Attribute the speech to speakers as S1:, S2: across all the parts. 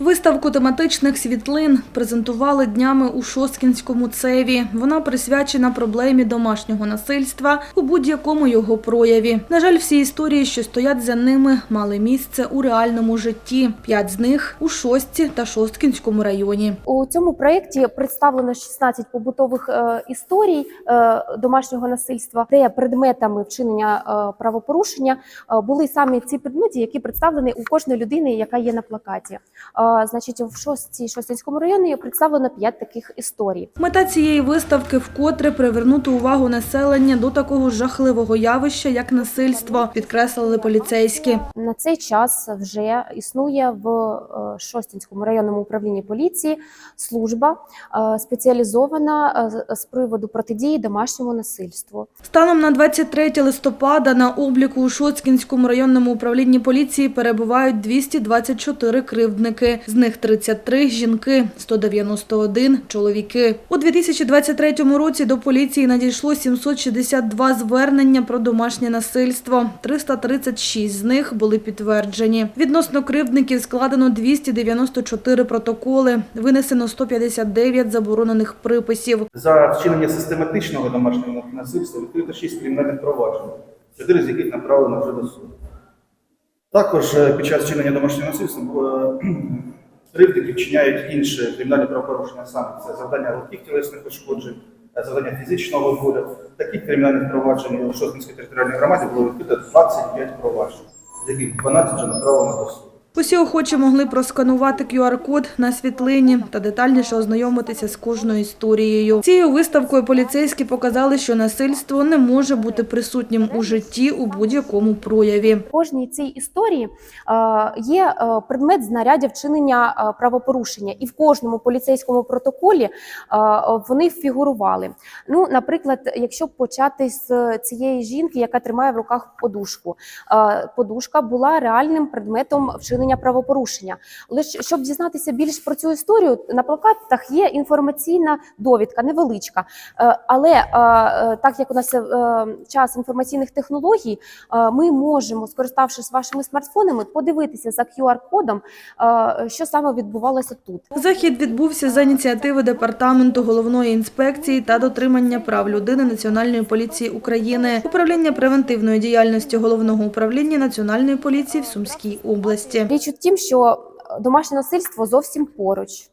S1: Виставку тематичних світлин презентували днями у Шосткінському цеві. Вона присвячена проблемі домашнього насильства у будь-якому його прояві. На жаль, всі історії, що стоять за ними, мали місце у реальному житті. П'ять з них у Шостці та Шосткінському районі.
S2: У цьому проєкті представлено 16 побутових е, історій е, домашнього насильства, де предметами вчинення е, правопорушення були саме ці предмети, які представлені у кожної людини, яка є на плакаті. Значить, в шостці Шостинському районі представлено 5 таких історій.
S1: Мета цієї виставки вкотре привернути увагу населення до такого жахливого явища, як насильство, підкреслили поліцейські.
S2: На цей час вже існує в е, Шостинському районному управлінні поліції служба е, спеціалізована е, з- з приводу протидії домашньому насильству.
S1: Станом на 23 листопада на обліку у Шоцкінському районному управлінні поліції перебувають 224 кривдники. З них 33 – жінки, 191 – чоловіки. У 2023 році до поліції надійшло 762 звернення про домашнє насильство. 336 з них були підтверджені. Відносно кривдників складено 294 протоколи, винесено 159 заборонених приписів.
S3: За вчинення систематичного домашнього насильства відкрито 6 кримінальних проваджень, 4 з яких направлено вже до суду. Також е, під час вчинення домашнього насильства е, кривдники вчиняють інше кримінальне правопорушення саме це завдання легких тілесних пошкоджень, е, завдання фізичного болю. Таких кримінальних проваджень у Шостинській територіальній громаді було відкрито 25 проваджень, з яких 12 вже направлено до суду.
S1: Усі охочі могли просканувати QR-код на світлині та детальніше ознайомитися з кожною історією. Цією виставкою поліцейські показали, що насильство не може бути присутнім у житті у будь-якому прояві.
S2: В кожній цій історії є предмет знаряддя вчинення правопорушення, і в кожному поліцейському протоколі вони фігурували. Ну, наприклад, якщо почати з цієї жінки, яка тримає в руках подушку, подушка була реальним предметом вчинення правопорушення. Лише щоб дізнатися більш про цю історію, на плакатах є інформаційна довідка, невеличка. Е, Але е, е, так як у нас час інформаційних технологій, ми можемо, скориставшись вашими смартфонами, подивитися за QR-кодом, що саме відбувалося тут.
S1: Захід відбувся за ініціативи департаменту головної інспекції та дотримання прав людини Національної поліції України, управління превентивної діяльності головного управління Національної поліції в Сумській області.
S2: Річ у тім, що домашнє насильство зовсім поруч.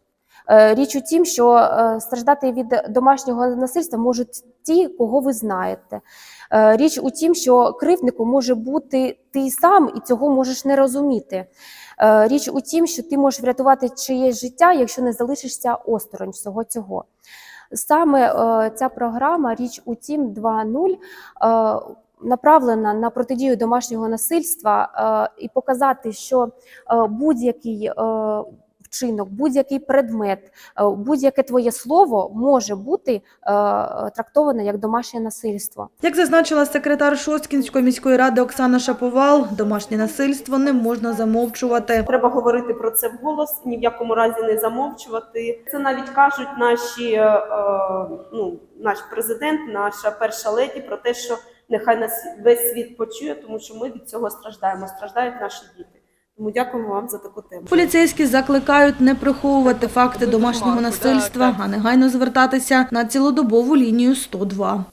S2: Е, Річ у тім, що е, страждати від домашнього насильства можуть ті, кого ви знаєте. Е, Річ у тім, що кривдником може бути ти сам, і цього можеш не розуміти. Е, Річ у тім, що ти можеш врятувати чиєсь життя, якщо не залишишся осторонь всього цього. Саме е, ця програма Річ у тім 2.0 е, направлена на протидію домашнього насильства е, і показати, що е, будь-який е, вчинок, будь-який предмет, е, будь-яке твоє слово може бути е, трактоване як домашнє насильство.
S1: Як зазначила секретар Шосткінської міської ради Оксана Шаповал, домашнє насильство не можна замовчувати.
S4: Треба говорити про це вголос, ні в якому разі не замовчувати. Це навіть кажуть наші, е, е, ну, наш президент, наша перша леді про те, що нехай нас весь світ почує, тому що ми від цього страждаємо. Страждають наші діти. Тому дякуємо вам за таку тему.
S1: Поліцейські закликають не приховувати факти домашнього насильства, а негайно звертатися на цілодобову лінію 102.